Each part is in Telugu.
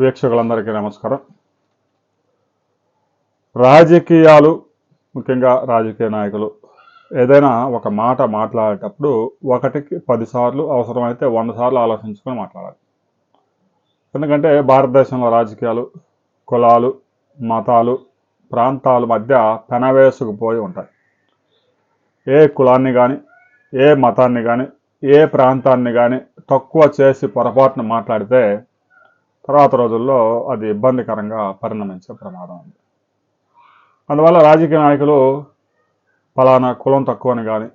వీక్షకులందరికీ నమస్కారం. రాజకీయాలు ముఖ్యంగా రాజకీయ నాయకులు ఏదైనా ఒక మాట మాట్లాడేటప్పుడు ఒకటికి పదిసార్లు అవసరమైతే వంద సార్లు ఆలోచించుకొని మాట్లాడాలి. ఎందుకంటే భారతదేశంలో రాజకీయాలు కులాలు మతాలు ప్రాంతాల మధ్య పెనవేసుకుపోయి ఉంటాయి. ఏ కులాన్ని కానీ ఏ మతాన్ని కానీ ఏ ప్రాంతాన్ని కానీ తక్కువ చేసి పొరపాటున మాట్లాడితే తర్వాత రోజుల్లో అది ఇబ్బందికరంగా పరిణమించే ప్రమాదం ఉంది. అందువల్ల రాజకీయ నాయకులు ఫలానా కులం తక్కువని కానీ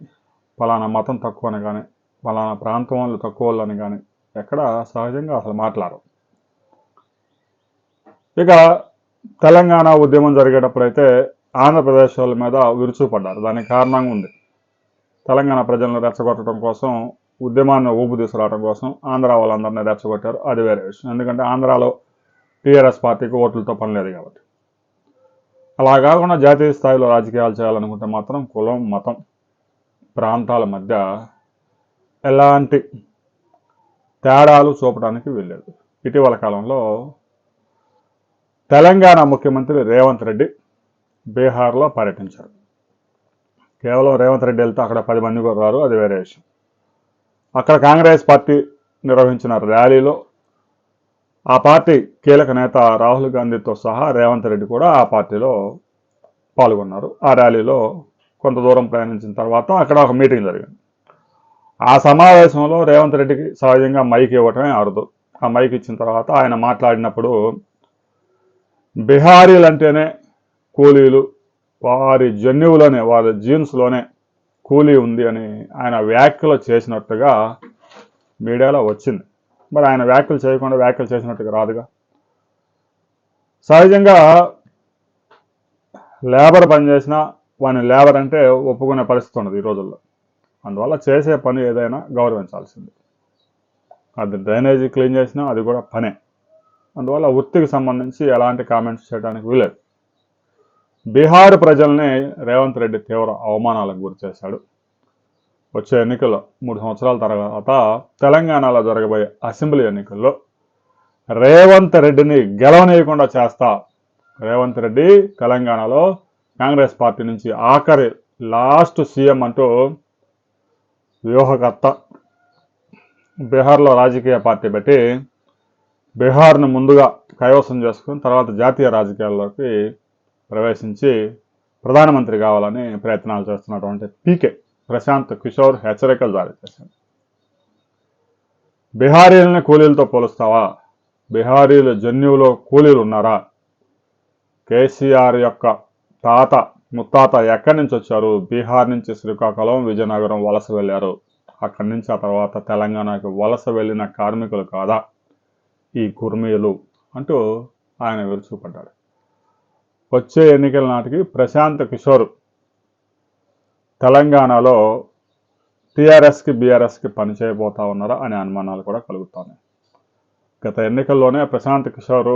ఫలానా మతం తక్కువని కానీ ఫలానా ప్రాంతం వాళ్ళు తక్కువ వాళ్ళని కానీ ఎక్కడ సహజంగా అసలు మాట్లాడరు. ఇక తెలంగాణ ఉద్యమం జరిగేటప్పుడైతే ఆంధ్రప్రదేశ్ వాళ్ళ మీద విరుచుపడ్డారు దానికి కారణంగా ఉంది. తెలంగాణ ప్రజలను రెచ్చగొట్టడం కోసం ఉద్యమాన్ని ఊపు తీసుకురావడం కోసం ఆంధ్ర వాళ్ళందరినీ రెచ్చగొట్టారు. అది వేరే విషయం. ఎందుకంటే ఆంధ్రాలో టీఆర్ఎస్ పార్టీకి ఓట్లతో పని లేదు కాబట్టి. అలా కాకుండా జాతీయ స్థాయిలో రాజకీయాలు చేయాలనుకుంటే మాత్రం కులం మతం ప్రాంతాల మధ్య ఎలాంటి తేడాలు చూపడానికి వీల్లేదు. ఇటీవల కాలంలో తెలంగాణ ముఖ్యమంత్రి రేవంత్ రెడ్డి బీహార్లో పర్యటించారు. కేవలం రేవంత్ రెడ్డి వెళ్తే అక్కడ పది మంది కూడా రారు అది వేరే విషయం. అక్కడ కాంగ్రెస్ పార్టీ నిర్వహించిన ర్యాలీలో ఆ పార్టీ కీలక నేత రాహుల్ గాంధీతో సహా రేవంత్ రెడ్డి కూడా ఆ పార్టీలో పాల్గొన్నారు. ఆ ర్యాలీలో కొంత దూరం ప్రయాణించిన తర్వాత అక్కడ ఒక మీటింగ్ జరిగింది. ఆ సమావేశంలో రేవంత్ రెడ్డికి సహజంగా మైక్ ఇవ్వటమే అరుదు. ఆ మైక్ ఇచ్చిన తర్వాత ఆయన మాట్లాడినప్పుడు బిహారీలు అంటేనే కూలీలు వారి జన్యువులోనే వారి జీన్స్లోనే కూలీ ఉంది అని ఆయన వ్యాఖ్యలు చేసినట్టుగా మీడియాలో వచ్చింది. మరి ఆయన వ్యాఖ్యలు చేయకుండా వ్యాఖ్యలు చేసినట్టుగా రాదుగా? సహజంగా లేబర్ పనిచేసినా వాని లేబర్ అంటే ఒప్పుకునే పరిస్థితి ఉన్నది ఈ రోజుల్లో. అందువల్ల చేసే పని ఏదైనా గౌరవించాల్సింది. అది డ్రైనేజీ క్లీన్ చేసినా అది కూడా పనే. అందువల్ల వృత్తికి సంబంధించి ఎలాంటి కామెంట్స్ చేయడానికి వీలేదు బీహార్ ప్రజల్ని రేవంత్ రెడ్డి తీవ్ర అవమానాలకు గురి చేశాడు. వచ్చే ఎన్నికల్లో మూడు సంవత్సరాల తర్వాత తెలంగాణలో జరగబోయే అసెంబ్లీ ఎన్నికల్లో రేవంత్ రెడ్డిని గెలవనీయకుండా చేస్తా. రేవంత్ రెడ్డి తెలంగాణలో కాంగ్రెస్ పార్టీ నుంచి ఆఖరి లాస్ట్ సీఎం అంటూ వ్యూహకర్త. బీహార్లో రాజకీయ పార్టీ పెట్టి బీహార్ను ముందుగా కైవసం చేసుకుని తర్వాత జాతీయ రాజకీయాల్లోకి ప్రవేశించి ప్రధానమంత్రి కావాలని ప్రయత్నాలు చేస్తున్నటువంటి పీకే ప్రశాంత్ కిషోర్ హెచ్చరికలు జారీ చేశారు. బీహారీలని కూలీలతో పోలుస్తావా? బీహారీల జన్యువులో కూలీలు ఉన్నారా కేసీఆర్ యొక్క తాత ముత్తాత ఎక్కడి నుంచి వచ్చారు? బీహార్ నుంచి శ్రీకాకుళం విజయనగరం వలస వెళ్ళారు. అక్కడి నుంచి ఆ తర్వాత తెలంగాణకు వలస వెళ్ళిన కార్మికులు కాదా? ఈ కుర్మీలు అంటూ ఆయన విరుచుకుపడ్డాడు. వచ్చే ఎన్నికల నాటికి ప్రశాంత్ కిషోర్ తెలంగాణలో టీఆర్ఎస్కి బీఆర్ఎస్కి పనిచేయబోతా ఉన్నారా అనే అనుమానాలు కూడా కలుగుతున్నాయి గత ఎన్నికల్లోనే ప్రశాంత్ కిషోర్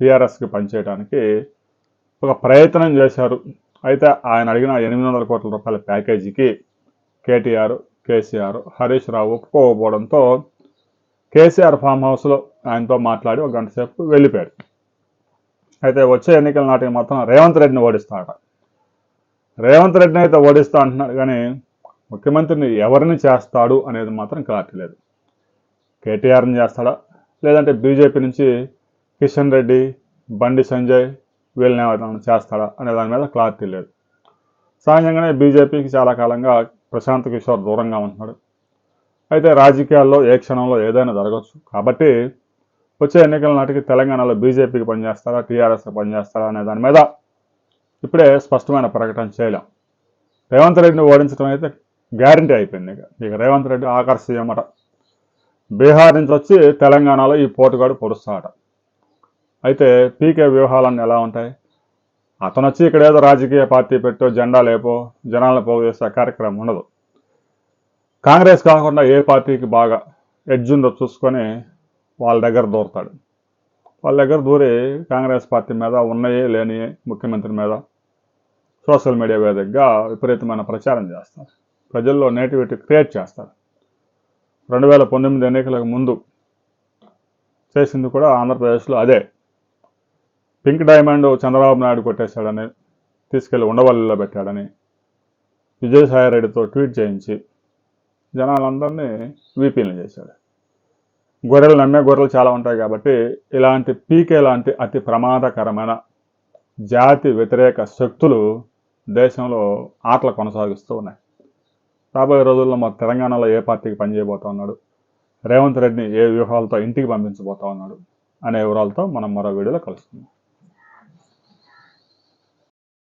టీఆర్ఎస్కి పనిచేయడానికి ఒక ప్రయత్నం చేశారు. అయితే ఆయన అడిగిన ఎనిమిది వందల కోట్ల రూపాయల ప్యాకేజీకి కేటీఆర్ కేసీఆర్ హరీష్ రావు ఒప్పుకోకపోవడంతో కేసీఆర్ ఫామ్ హౌస్లో ఆయనతో మాట్లాడి ఒక గంట సేపు వెళ్ళిపోయాడు అయితే వచ్చే ఎన్నికల నాటికి మాత్రం రేవంత్ రెడ్డిని ఓడిస్తాడట. రేవంత్ రెడ్డిని అయితే ఓడిస్తా అంటున్నాడు కానీ ముఖ్యమంత్రిని ఎవరిని చేస్తాడు అనేది మాత్రం క్లారిటీ లేదు. కేటీఆర్ని చేస్తాడా? లేదంటే బీజేపీ నుంచి కిషన్ రెడ్డి బండి సంజయ్ వీళ్ళని ఎవరైనా చేస్తాడా అనే దాని మీద క్లారిటీ లేదు. సహజంగానే బీజేపీకి చాలా కాలంగా ప్రశాంత్ కిషోర్ దూరంగా ఉంటున్నాడు. అయితే రాజకీయాల్లో ఏ క్షణంలో ఏదైనా జరగచ్చు కాబట్టి వచ్చే ఎన్నికల నాటికి తెలంగాణలో బీజేపీకి పనిచేస్తారా టీఆర్ఎస్కి పనిచేస్తారా అనే దాని మీద ఇప్పుడే స్పష్టమైన ప్రకటన చేయలేం. రేవంత్ రెడ్డిని ఓడించడం అయితే గ్యారంటీ అయిపోయింది ఇక. ఇక రేవంత్ రెడ్డి ఆఖరి బీహార్ నుంచి వచ్చి తెలంగాణలో ఈ పోటుగాడు పొడుస్తాడట. అయితే పీకే వ్యూహాలన్నీ ఎలా ఉంటాయి? అతను వచ్చి ఇక్కడ ఏదో రాజకీయ పార్టీ పెట్టో జెండా లేపో జనాలను పోగు చేసే కార్యక్రమం ఉండదు. కాంగ్రెస్ కాకుండా ఏ పార్టీకి బాగా ఎడ్జ్ ఉందో చూసుకొని వాళ్ళ దగ్గర దూరతాడు. వాళ్ళ దగ్గర దూరి కాంగ్రెస్ పార్టీ మీద ఉన్నాయే లేని ముఖ్యమంత్రి మీద సోషల్ మీడియా వేదికగా విపరీతమైన ప్రచారం చేస్తారు. ప్రజల్లో నేటివిటీ క్రియేట్ చేస్తారు. రెండు వేల పంతొమ్మిది ఎన్నికలకు ముందు చేసింది కూడా ఆంధ్రప్రదేశ్లో అదే. పింక్ డైమండ్ చంద్రబాబు నాయుడు కొట్టేశాడని తీసుకెళ్ళి ఉండవల్లిలో పెట్టాడని విజయసాయి రెడ్డితో ట్వీట్ చేయించి జనాలందరినీ వీపీలు చేశాడు. గొర్రెలు నమ్మే గొర్రెలు చాలా ఉంటాయి కాబట్టి ఇలాంటి పీకే లాంటి అతి ప్రమాదకరమైన జాతి వ్యతిరేక శక్తులు దేశంలో ఆటలు కొనసాగిస్తూ ఉన్నాయి. రాబోయే రోజుల్లో మా తెలంగాణలో ఏ పార్టీకి పనిచేయబోతా ఉన్నాడు? రేవంత్ రెడ్డిని ఏ వ్యూహాలతో ఇంటికి పంపించబోతా ఉన్నాడు? అనే వివరాలతో మనం మరో వీడియోలో కలుస్తున్నాం